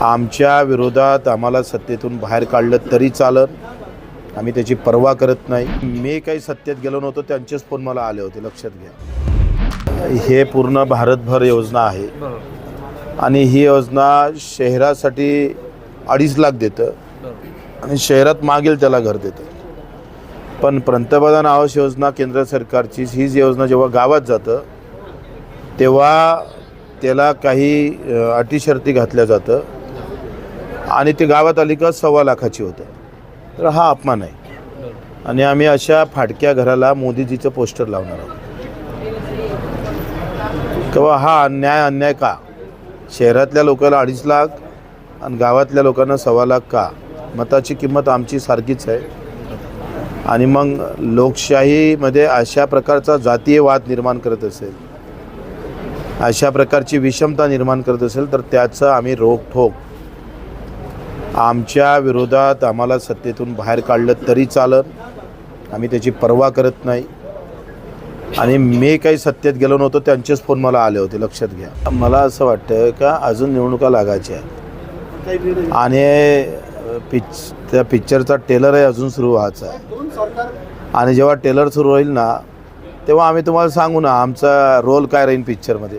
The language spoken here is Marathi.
आमच्या विरोधात आम्हाला सत्तेतून बाहेर काढलं तरी चालत आम्ही त्याची पर्वा करत नाही. मी काही सत्तेत गेलो नव्हतो त्यांचेच फोन मला आले होते. लक्षात घ्या. हे पूर्ण भारतभर योजना आहे. आणि ही योजना शहरासाठी अडीच लाख देतं. आणि शहरात मागेल त्याला घर देतं. पण पंतप्रधान आवास योजना केंद्र सरकारची हीच योजना जेव्हा गावात जातं तेव्हा त्याला काही अ, अटी शर्ती घातल्या जातं. आणि ते गावात आली का सव्वा लाखाची होतं. तर हा अपमान आहे. आणि आम्ही अशा फाटक्या घराला मोदीजीचं पोस्टर लावणार आहोत. किंवा हा अन्याय अन्याय का? शहरातल्या लोकांना अडीच लाख आणि गावातल्या लोकांना सव्वा लाख का? मताची किंमत आमची सारखीच आहे. आणि मग लोकशाहीमध्ये अशा प्रकारचा जातीय वाद निर्माण करत असेल अशा प्रकारची विषमता निर्माण करत असेल तर त्याचं आम्ही रोखठोक आमच्या विरोधात आम्हाला सत्तेतून बाहेर काढलं तरी चालत आम्ही त्याची पर्वा करत नाही. आणि मी काही सत्तेत गेलो नव्हतो त्यांचेच फोन मला आले होते लक्षात घ्या. मला असं वाटतं का अजून निवडणुका लागायच्या आणि पिच त्या पिक्चरचा टेलरही अजून सुरू व्हायचा आहे. आणि जेव्हा टेलर सुरू होईल ना तेव्हा आम्ही तुम्हाला सांगू ना आमचा रोल काय राहील पिक्चरमध्ये